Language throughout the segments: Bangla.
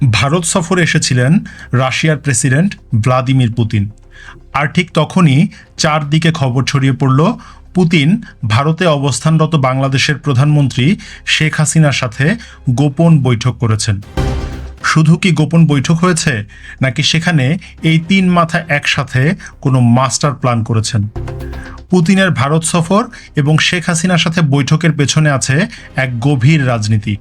ভারত সফরে এসেছিলেন রাশিয়ার প্রেসিডেন্ট ভ্লাদিমির পুতিন। আর ঠিক তখনই চারদিকে খবর ছড়িয়ে পড়ল পুতিন ভারতে অবস্থানরত বাংলাদেশের প্রধানমন্ত্রী শেখ হাসিনার সাথে গোপন বৈঠক করেছেন। শুধু কি গোপন বৈঠক হয়েছে, নাকি সেখানে এই তিন মাথা একসাথে কোনো মাস্টার প্ল্যান করেছেন? পুতিনের ভারত সফর এবং শেখ হাসিনার সাথে বৈঠকের পেছনে আছে এক গভীর রাজনীতি।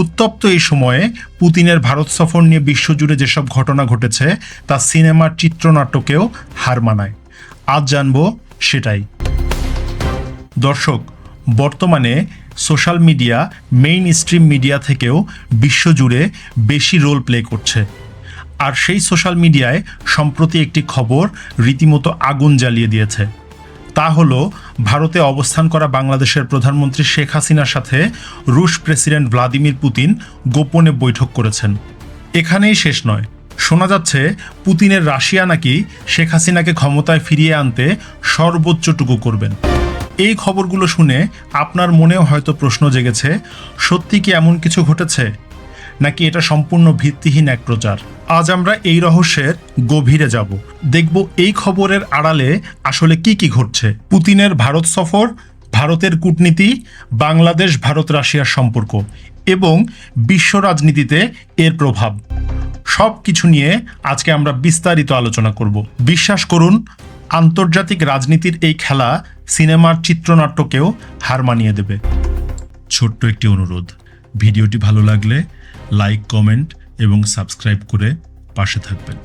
উত্তপ্ত এই সময়ে পুতিনের ভারত সফর নিয়ে বিশ্বজুড়ে যেসব ঘটনা ঘটেছে, তা সিনেমার চিত্রনাট্যকেও হার মানায়। আজ জানব সেটাই। দর্শক, বর্তমানে social media mainstream media থেকেও বিশ্বজুড়ে বেশি রোল প্লে করছে। আর সেই সোশ্যাল মিডিয়ায় সম্প্রতি একটি খবর রীতিমতো আগুন জ্বালিয়ে দিয়েছে। তা হলো, ভারতে অবস্থান করা বাংলাদেশের প্রধানমন্ত্রী শেখ হাসিনার সাথে রুশ প্রেসিডেন্ট ভ্লাদিমির পুতিন গোপনে বৈঠক করেছেন। এখানেই শেষ নয়। শোনা যাচ্ছে, পুতিনের রাশিয়া নাকি শেখ হাসিনাকে ক্ষমতায় ফিরিয়ে আনতে সর্বোচ্চটুকু করবেন। এই খবরগুলো শুনে আপনার মনেও হয়তো প্রশ্ন জেগেছে, সত্যি কি এমন কিছু ঘটেছে? নাকি এটা সম্পূর্ণ ভিত্তিহীন এক প্রচার? আজ আমরা এই রহস্যের গভীরে যাব। দেখব এই খবরের আড়ালে আসলে কি কি ঘটছে। পুতিনের ভারত সফর, ভারতের কূটনীতি, বাংলাদেশ, ভারত, রাশিয়ার সম্পর্ক এবং বিশ্ব রাজনীতিতে এর প্রভাব। সব কিছু নিয়ে আজকে আমরা বিস্তারিত আলোচনা করব। বিশ্বাস করুন, আন্তর্জাতিক রাজনীতির এই খেলা সিনেমার চিত্রনাট্যকেও হার মানিয়ে দেবে। ছোট্ট একটি অনুরোধ, ভিডিওটি ভালো লাগলে লাইক, কমেন্ট এবং সাবস্ক্রাইব করে পাশে থাকবেন।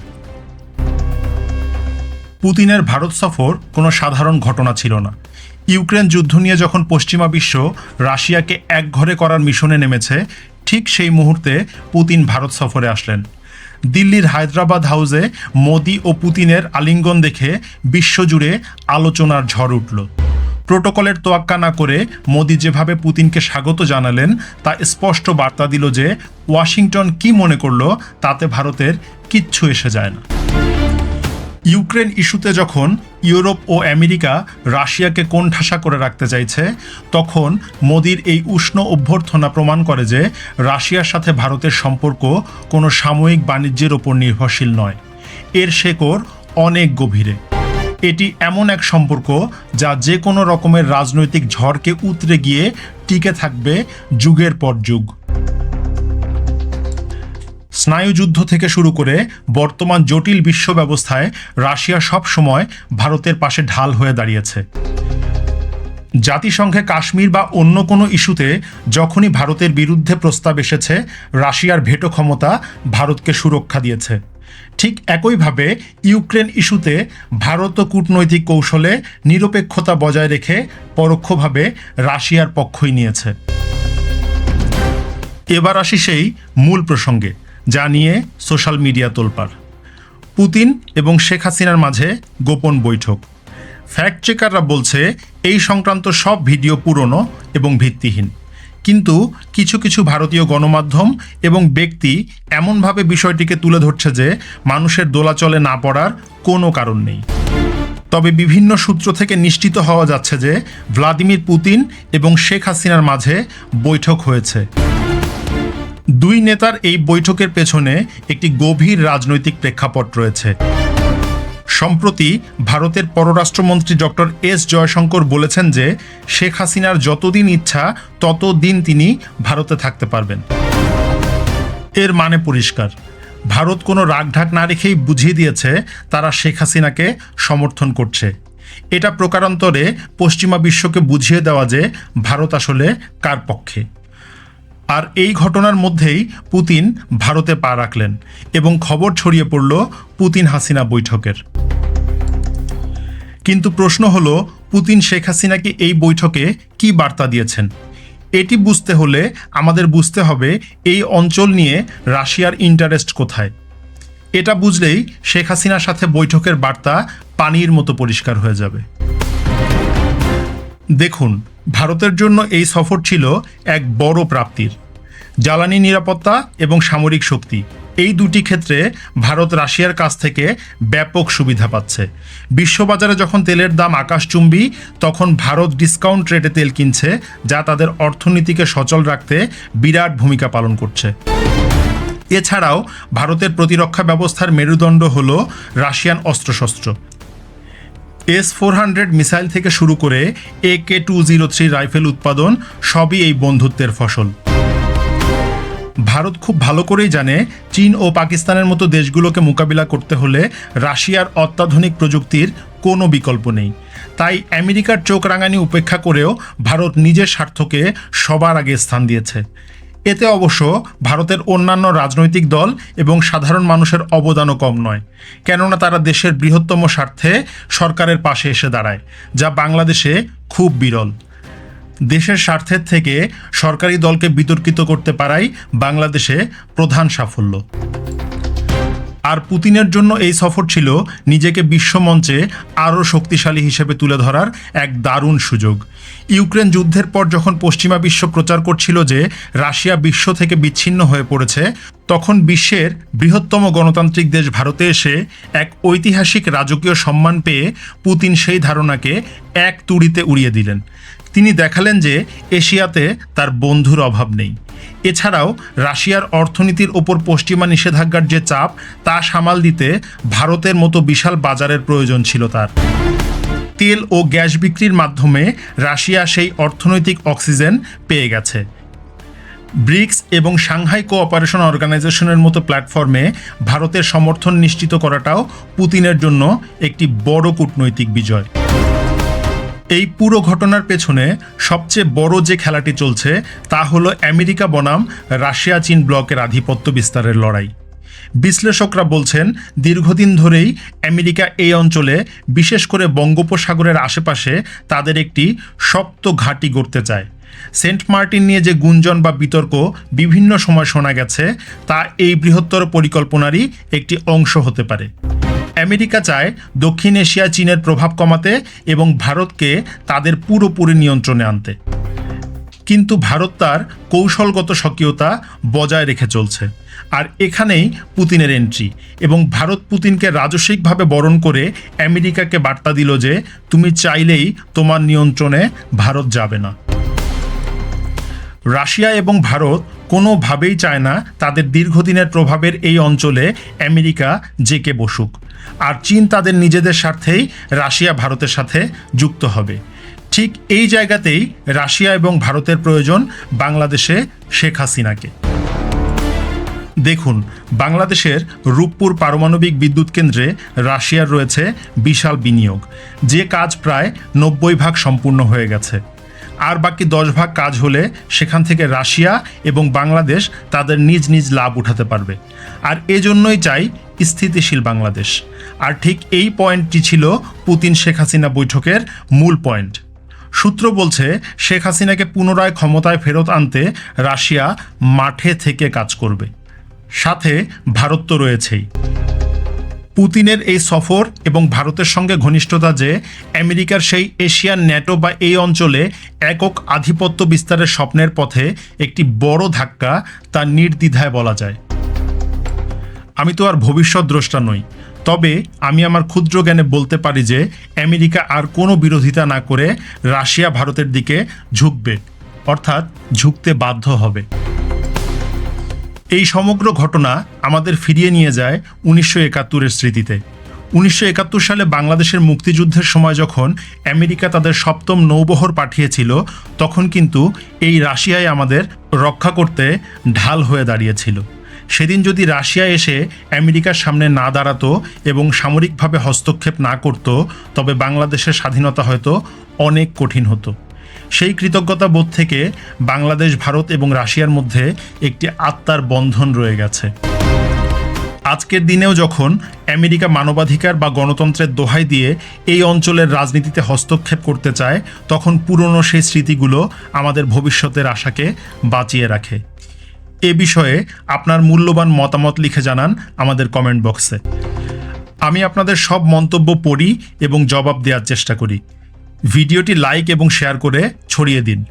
পুতিনের ভারত সফর কোনো সাধারণ ঘটনা ছিল না। ইউক্রেন যুদ্ধ নিয়ে যখন পশ্চিমা বিশ্ব রাশিয়াকে একঘরে করার মিশনে নেমেছে, ঠিক সেই মুহূর্তে পুতিন ভারত সফরে আসলেন। দিল্লির হায়দ্রাবাদ হাউসে মোদি ও পুতিনের আলিঙ্গন দেখে বিশ্বজুড়ে আলোচনার ঝড় উঠল। প্রোটোকলের তোয়াক্কা না করে মোদি যেভাবে পুতিনকে স্বাগত জানালেন, তা স্পষ্ট বার্তা দিল যে ওয়াশিংটন কি মনে করল তাতে ভারতের কিচ্ছু এসে যায় না। ইউক্রেন ইস্যুতে যখন ইউরোপ ও আমেরিকা রাশিয়াকে কোণঠাসা করে রাখতে চাইছে, তখন মোদির এই উষ্ণ অভ্যর্থনা প্রমাণ করে যে রাশিয়ার সাথে ভারতের সম্পর্ক কোনো সাময়িক বাণিজ্যের ওপর নির্ভরশীল নয়। এর শেকড় অনেক গভীরে। এটি এমন এক সম্পর্ক যা যে কোনো রকমের রাজনৈতিক ঝড়কে উতরে গিয়ে টিকে থাকবে যুগের পর যুগ। স্নায়ুযুদ্ধ থেকে শুরু করে বর্তমান জটিল বিশ্ব ব্যবস্থায় রাশিয়া সব সময় ভারতের পাশে ঢাল হয়ে দাঁড়িয়েছে। জাতিসংঘে কাশ্মীর বা অন্য কোনো ইস্যুতে যখনই ভারতের বিরুদ্ধে প্রস্তাব এসেছে, রাশিয়ার ভেটো ক্ষমতা ভারতকে সুরক্ষা দিয়েছে। ঠিক একইভাবে ইউক্রেন ইস্যুতে ভারত কূটনৈতিক কৌশলে নিরপেক্ষতা বজায় রেখে পরোক্ষভাবে রাশিয়ার পক্ষই নিয়েছে। এবার আসি সেই মূল প্রসঙ্গে, যা নিয়ে সোশ্যাল মিডিয়া তোলপাড়। পুতিন এবং শেখ হাসিনার মাঝে গোপন বৈঠক। ফ্যাক্ট চেকাররা বলছে, এই সংক্রান্ত সব ভিডিও পুরনো এবং ভিত্তিহীন। কিন্তু কিছু কিছু ভারতীয় গণমাধ্যম এবং ব্যক্তি এমনভাবে বিষয়টিকে তুলে ধরছে যে মানুষের দোলাচলে না পড়ার কোনো কারণ নেই। তবে বিভিন্ন সূত্র থেকে নিশ্চিত হওয়া যাচ্ছে যে ভ্লাদিমির পুতিন এবং শেখ হাসিনার মাঝে বৈঠক হয়েছে। দুই নেতার এই বৈঠকের পেছনে একটি গভীর রাজনৈতিক প্রেক্ষাপট রয়েছে। সম্প্রতি ভারতের পররাষ্ট্রমন্ত্রী ডক্টর এস জয়শঙ্কর বলেছেন যে শেখ হাসিনার যতদিন ইচ্ছা, ততদিন তিনি ভারতে থাকতে পারবেন। এর মানে পরিষ্কার। ভারত কোনো রাগঢাক না রেখেই বুঝিয়ে দিয়েছে তারা শেখ হাসিনাকে সমর্থন করছে। এটা প্রকারান্তরে পশ্চিমা বিশ্বকে বুঝিয়ে দেওয়া যে ভারত আসলে কার পক্ষে। আর এই ঘটনার মধ্যেই পুতিন ভারতে পা রাখলেন এবং খবর ছড়িয়ে পড়ল পুতিন হাসিনা বৈঠকের। কিন্তু প্রশ্ন হলো, পুতিন শেখ হাসিনাকে এই বৈঠকে কি বার্তা দিয়েছেন? এটি বুঝতে হলে আমাদের বুঝতে হবে এই অঞ্চল নিয়ে রাশিয়ার ইন্টারেস্ট কোথায়। এটা বুঝলেই শেখ হাসিনার সাথে বৈঠকের বার্তা পানির মতো পরিষ্কার হয়ে যাবে। দেখুন, ভারতের জন্য এই সফর ছিল এক বড় প্রাপ্তির। জ্বালানি নিরাপত্তা এবং সামরিক শক্তি। এই দুটি ক্ষেত্রে ভারত রাশিয়ার কাছ থেকে ব্যাপক সুবিধা পাচ্ছে। বিশ্ববাজারে যখন তেলের দাম আকাশচুম্বী, তখন ভারত ডিসকাউন্ট রেটে তেল কিনছে, যা তাদের অর্থনীতিকে সচল রাখতে বিরাট ভূমিকা পালন করছে। এছাড়াও ভারতের প্রতিরক্ষা ব্যবস্থার মেরুদণ্ড হল রাশিয়ান অস্ত্রশস্ত্র। এস ফোর হান্ড্রেড মিসাইল থেকে শুরু করে A K two zero three rifle উৎপাদন সবই এই বন্ধুত্বের ফসল। ভারত খুব ভালো করেই জানে চীন ও পাকিস্তানের মতো দেশগুলোকে মোকাবিলা করতে হলে রাশিয়ার অত্যাধুনিক প্রযুক্তির কোনো বিকল্প নেই। তাই আমেরিকার চোখ রাঙানি উপেক্ষা করেও ভারত নিজের স্বার্থকে সবার আগে স্থান দিয়েছে। এতে অবশ্য ভারতের অন্যান্য রাজনৈতিক দল এবং সাধারণ মানুষের অবদানও কম নয়। কেননা তারা দেশের বৃহত্তম স্বার্থে সরকারের পাশে এসে দাঁড়ায়, যা বাংলাদেশে খুব বিরল। দেশের স্বার্থের থেকে সরকারি দলকে বিতর্কিত করতে পারাই বাংলাদেশে প্রধান সাফল্য। আর পুতিনের জন্য এই সফর ছিল নিজেকে বিশ্বমঞ্চে আরও শক্তিশালী হিসেবে তুলে ধরার এক দারুণ সুযোগ। ইউক্রেন যুদ্ধের পর যখন পশ্চিমা বিশ্ব প্রচার করছিল যে রাশিয়া বিশ্ব থেকে বিচ্ছিন্ন হয়ে পড়েছে, তখন বিশ্বের বৃহত্তম গণতান্ত্রিক দেশ ভারতে এসে এক ঐতিহাসিক রাজকীয় সম্মান পেয়ে পুতিন সেই ধারণাকে এক তুড়িতে উড়িয়ে দিলেন। তিনি দেখালেন যে এশিয়াতে তার বন্ধুর অভাব নেই। এছাড়াও রাশিয়ার অর্থনীতির ওপর পশ্চিমা নিষেধাজ্ঞার যে চাপ, তা সামাল দিতে ভারতের মতো বিশাল বাজারের প্রয়োজন ছিল তার। তেল ও গ্যাস বিক্রির মাধ্যমে রাশিয়া সেই অর্থনৈতিক অক্সিজেন পেয়ে গেছে। ব্রিক্স এবং সাংহাই কোঅপারেশন অর্গানাইজেশনের মতো প্ল্যাটফর্মে ভারতের সমর্থন নিশ্চিত করাটাও পুতিনের জন্য একটি বড় কূটনৈতিক বিজয়। এই পুরো ঘটনার পেছনে সবচেয়ে বড় যে খেলাটি চলছে, তা হলো আমেরিকা বনাম রাশিয়া চীন ব্লকের আধিপত্য বিস্তারের লড়াই। বিশ্লেষকরা বলছেন, দীর্ঘদিন ধরেই আমেরিকা এই অঞ্চলে, বিশেষ করে বঙ্গোপসাগরের আশেপাশে, তাদের একটি শক্ত ঘাঁটি গড়তে চায়। সেন্ট মার্টিন নিয়ে যে গুঞ্জন বা বিতর্ক বিভিন্ন সময় শোনা গেছে, তা এই বৃহত্তর পরিকল্পনারই একটি অংশ হতে পারে। আমেরিকা চায় দক্ষিণ এশিয়া চীনের প্রভাব কমাতে এবং ভারতকে তাদের পুরোপুরি নিয়ন্ত্রণে আনতে। কিন্তু ভারত তার কৌশলগত স্বকীয়তা বজায় রেখে চলছে। আর এখানেই পুতিনের এন্ট্রি এবং ভারত পুতিনকে রাজস্বিকভাবে বরণ করে আমেরিকাকে বার্তা দিল যে, তুমি চাইলেই তোমার নিয়ন্ত্রণে ভারত যাবে না। রাশিয়া এবং ভারত কোনোভাবেই চায় না তাদের দীর্ঘদিনের প্রভাবের এই অঞ্চলে আমেরিকা জেকে বসুক। আর চীন তাদের নিজেদের স্বার্থেই রাশিয়া ভারতের সাথে যুক্ত হবে। ঠিক এই জায়গাতেই রাশিয়া এবং ভারতের প্রয়োজন বাংলাদেশে শেখ হাসিনাকে। দেখুন, বাংলাদেশের রূপপুর পারমাণবিক বিদ্যুৎ কেন্দ্রে রাশিয়ার রয়েছে বিশাল বিনিয়োগ। যে কাজ প্রায় নব্বই ভাগ সম্পূর্ণ হয়ে গেছে। আর বাকি দশ ভাগ কাজ হলে সেখান থেকে রাশিয়া এবং বাংলাদেশ তাদের নিজ নিজ লাভ উঠাতে পারবে। আর এজন্যই চাই স্থিতিশীল বাংলাদেশ। আর ঠিক এই পয়েন্টটি ছিল পুতিন শেখ হাসিনা বৈঠকের মূল পয়েন্ট। সূত্র বলছে, শেখ হাসিনাকে পুনরায় ক্ষমতায় ফেরত আনতে রাশিয়া মাঠে থেকে কাজ করবে। সাথে ভারত তো রয়েছেই। পুতিনের এই সফর এবং ভারতের সঙ্গে ঘনিষ্ঠতা যে আমেরিকার সেই এশিয়ান ন্যাটো বা এই অঞ্চলে একক আধিপত্য বিস্তারের স্বপ্নের পথে একটি বড় ধাক্কা তা নির্দ্বিধায় বলা যায়। আমি তো আর ভবিষ্যৎ দ্রষ্টা নই। তবে আমি আমার ক্ষুদ্র জ্ঞানে বলতে পারি যে আমেরিকা আর কোনো বিরোধিতা না করে রাশিয়া ভারতের দিকে ঝুঁকবে, অর্থাৎ ঝুঁকতে বাধ্য হবে। এই সমগ্র ঘটনা আমাদের ফিরিয়ে নিয়ে যায় উনিশশো একাত্তরের স্মৃতিতে। উনিশশো একাত্তর সালে বাংলাদেশের মুক্তিযুদ্ধের সময় যখন আমেরিকা তাদের সপ্তম নৌবহর পাঠিয়েছিল, তখন কিন্তু এই রাশিয়ায় আমাদের রক্ষা করতে ঢাল হয়ে দাঁড়িয়েছিল। সেদিন যদি রাশিয়া এসে আমেরিকার সামনে না দাঁড়াতো এবং সামরিকভাবে হস্তক্ষেপ না করত, তবে বাংলাদেশের স্বাধীনতা হয়তো অনেক কঠিন হতো। সেই কৃতজ্ঞতা বোধ থেকে বাংলাদেশ, ভারত এবং রাশিয়ার মধ্যে একটি আত্মার বন্ধন রয়ে গেছে। আজকের দিনেও যখন আমেরিকা মানবাধিকার বা গণতন্ত্রের দোহাই দিয়ে এই অঞ্চলের রাজনীতিতে হস্তক্ষেপ করতে চায়, তখন পুরনো সেই স্মৃতিগুলো আমাদের ভবিষ্যতের আশাকে বাঁচিয়ে রাখে। এ বিষয়ে আপনার মূল্যবান মতামত লিখে জানান আমাদের কমেন্ট বক্সে। আমি আপনাদের সব মন্তব্য পড়ি এবং জবাব দেওয়ার চেষ্টা করি। ভিডিওটি লাইক এবং শেয়ার করে ছড়িয়ে দিন।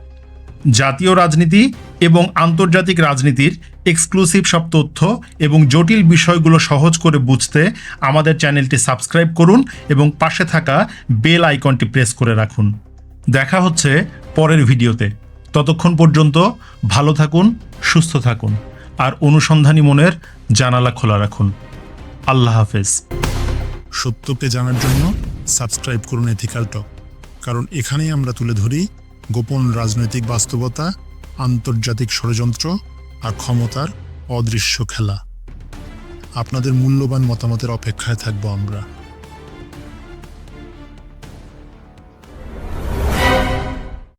জাতীয় রাজনীতি এবং আন্তর্জাতিক রাজনীতির এক্সক্লুসিভ সব তথ্য এবং জটিল বিষয়গুলো সহজ করে বুঝতে আমাদের চ্যানেলটি সাবস্ক্রাইব করুন এবং পাশে থাকা বেল আইকনটি প্রেস করে রাখুন। দেখা হচ্ছে পরের ভিডিওতে। ততক্ষণ পর্যন্ত ভালো থাকুন, সুস্থ থাকুন, আর অনুসন্ধানী মনের জানালা খোলা রাখুন। আল্লাহ হাফেজ। সত্যকে জানার জন্য সাবস্ক্রাইব করুন এথিক্যাল টক। কারণ এখানেই আমরা তুলে ধরি গোপন রাজনৈতিক বাস্তবতা, আন্তর্জাতিক ষড়যন্ত্র আর ক্ষমতার অদৃশ্য খেলা। আপনাদের মূল্যবান মতামতের অপেক্ষায় থাকব আমরা।